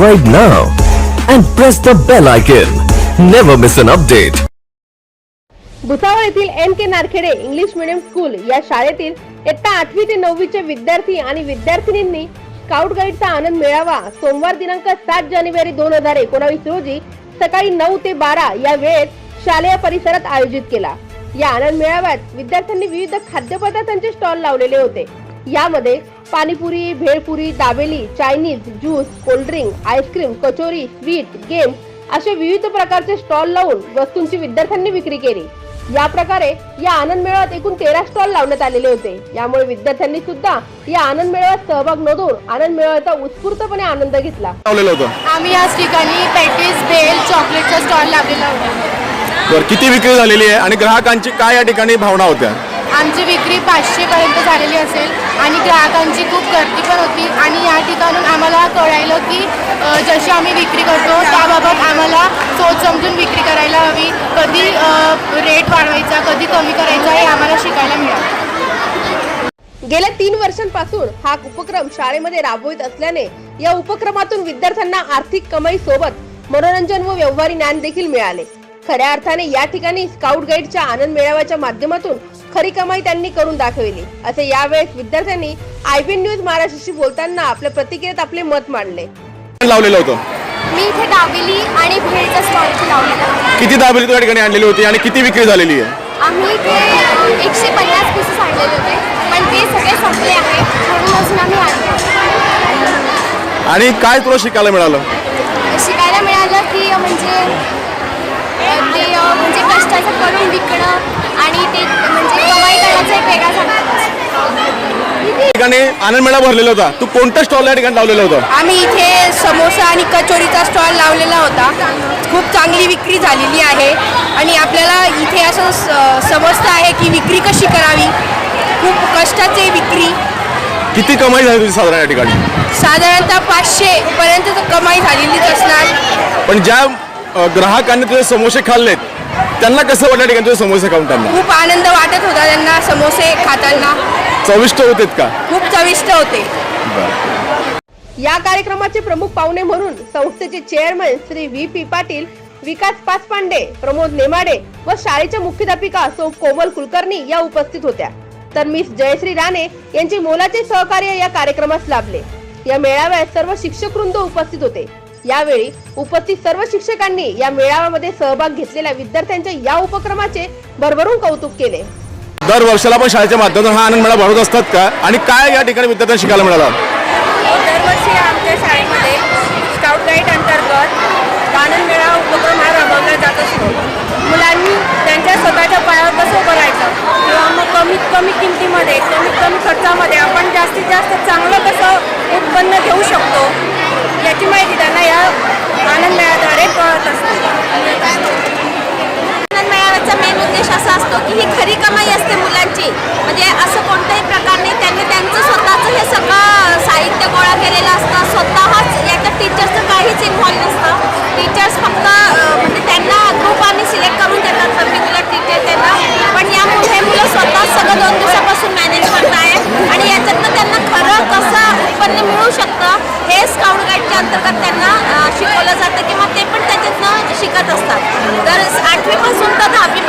subscribe now and press the bell icon. Never miss an update. Bhusawal येथील M K Narkhede English medium school या शाळेतील इयत्ता आठवी ते नववीचे विद्यार्थी आणि विद्यार्थिनींनी स्काउट गाईडचा आनंद मिळावा सोमवार दिनांक सात जानेवारी दोन हजार एकोणावीस रोजी सकाळी नऊ ते बारा या वेळेत शालेय परिसरात आयोजित केला या आनंद मेळाव्यात विद्यार्थ्यांनी विविध खाद्यपदार्थांचे स्टॉल लावलेले होते यामध्ये panipuri bhelpuri dabeli Chinese juice cold drink ice cream kachori sweet game असे विविध प्रकारचे स्टॉल लावून वस्तूंची विद्यार्थ्यांनी विक्री केली. या प्रकारे या आनंद मेळाव्यात एकूण तेरा स्टॉल लावण्यात आलेले होते. यामुळे विद्यार्थ्यांनी सुद्धा या आनंद मेळाव्यात सहभाग नोंदवून आनंद मेळाव्याचा उत्स्फूर्तपणे आनंद घेतला. आम्ही याच ठिकाणी पॅटीस बेल चॉकलेटचा स्टॉल लावलेला होता. किती विक्री झालेली आहे आणि ग्राहकांची काय या ठिकाणी भावना होत्या? आमची विक्री पाचशे पर्यंत झालेली असेल आणि ग्राहकांची खूप गर्दी पण होती. आणि या ठिकाणून आम्हाला कळायलं की जशी आम्ही विक्री करतो त्याबाबत आम्हाला सोच समजून विक्री करायला हवी. कधी रेट वाढवायचा कधी कमी करायचा हे आम्हाला शिकायला मिळालं. गेल्या तीन वर्षांपासून हा उपक्रम शाळेमध्ये राबवित असल्याने या उपक्रमातून विद्यार्थ्यांना आर्थिक कमाई सोबत मनोरंजन व व्यवहारी ज्ञान देखील मिळाले. खऱ्या अर्थाने या ठिकाणी स्काउट गाईडच्या आनंद मेळाव्याच्या माध्यमातून खरी कमाई त्यांनी करून दाखविली. असे यावेळेस विद्यार्थ्यांनी आयबीएन न्यूज महाराष्ट्राशी बोलताना आपल्या प्रतिक्रियेत आपले मत मांडले. लावलेलं होतं? मी इथे दाबेली आणि भेळचा स्टॉल लावलेला होता. किती दाबेली तू या ठिकाणी आणलेली होती आणि किती विक्री झालेली आहे? आम्ही इथे एकशे पन्नास पीसेस आणलेले होते पण ते सगळे संपले आहे म्हणून अजून आम्ही आणले. आणि काय तुला शिकायला मिळालं? शिकायला मिळालं की म्हणजे अ, ते अ, म्हणजे कष्टाचं करून विकणं आणि ते म्हणजे कमाई करण्याचा एक वेगळा या ठिकाणी आनंद मेळा भरलेला होता. तू कोणतं स्टॉल या ठिकाणी लावलेलं होतं? आम्ही इथे समोसा आणि कचोरीचा स्टॉल लावलेला होता. खूप चांगली विक्री झालेली आहे. आणि आपल्याला इथे असं स- समजतं आहे की विक्री कशी करावी. खूप कष्टाची विक्री. किती कमाई झाली तुझी साधारण या ठिकाणी? साधारणतः पाचशे पर्यंत तर कमाई झालेलीच असणार. पण ज्या अ, ग्राहकांनी तुझे समोसे खाल्लेत त्यांना कसं वाटलं या ठिकाणी तुझे समोसे खाऊन त्यांना? खूप आनंद वाटत होता त्यांना समोसे खाताना. चविष्ट होतेत का? खूप चविष्ट होते. या कार्यक्रमाचे प्रमुख पाहुणे म्हणून संस्थेचे chairman Shri V P Patil Vikas Pachpande Pramod Nemade व शाळेच्या मुख्याध्यापिका सौ कोमल कुलकर्णी या उपस्थित होत्या. तर मिस जयश्री राणे यांचे मोलाचे सहकार्य या कार्यक्रमास लाभले. या मेळाव्यात सर्व शिक्षक वृंद उपस्थित होते. यावेळी उपस्थित सर्व शिक्षकांनी या मेळाव्यामध्ये सहभाग घेतलेल्या विद्यार्थ्यांच्या या उपक्रमाचे भरभरून कौतुक केले. दर वर्षाला पण शाळेच्या माध्यमातून हा आनंद मेळा भरत असतात का? आणि काय या ठिकाणी विद्यार्थ्यांना शिकायला मिळालं? दरवर्षी आमच्या शाळेमध्ये स्काउट गाईड अंतर्गत आनंद मेळा उपक्रम हा राबवला जात असतो. मुलांनी त्यांच्या स्वतःच्या पायावर कसं उभं राहायचं? किंवा मग कमीत कमी किमतीमध्ये कमीत कमी खर्चामध्ये आपण जास्तीत जास्त चांगलं कसं उत्पन्न घेऊ शकतो? आठवीपासून तर दहावी